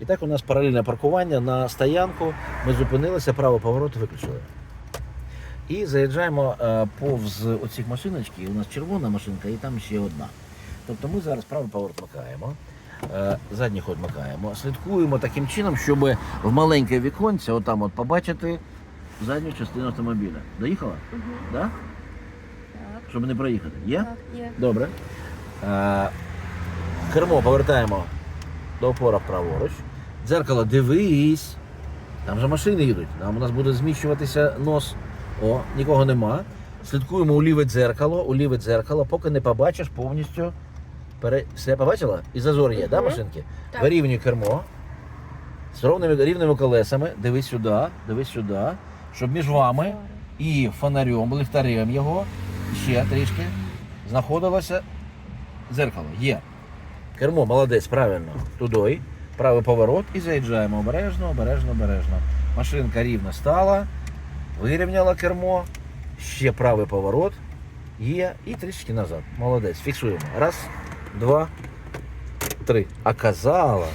І так у нас паралельне паркування на стоянку. Ми зупинилися, право повороту виключили. І заїжджаємо е, повз оцих машиночки. У нас червона машинка і там ще одна. Тобто ми зараз правий поворот макаємо, е, задній ход макаємо, слідкуємо таким чином, щоб в маленьке віконце, отам от побачити задню частину автомобіля. Доїхала? Угу. Да? Так, Щоб не проїхати. Є? так, є. Добре. Е, кермо повертаємо до опора праворуч. Дзеркало, дивись. Там же машини їдуть. Там у нас буде зміщуватися нос. О, нікого нема. Слідкуємо у ліве дзеркало, у ліве дзеркало, поки не побачиш повністю. Пере... Все побачила? І зазор є, да, машинки? Так. Вирівнюй кермо. З ровними, рівними колесами. Дивись сюди, дивись сюди. Щоб між вами і фонарем, ліхтарем його, ще трішки, знаходилося дзеркало. Є. Кермо, молодець, правильно. Туди. Правий поворот і заїжджаємо обережно, обережно, обережно. Машинка рівно стала, вирівняла кермо, ще правий поворот. Є і трішки назад. Молодець. Фіксуємо. Раз, два, три. А казала,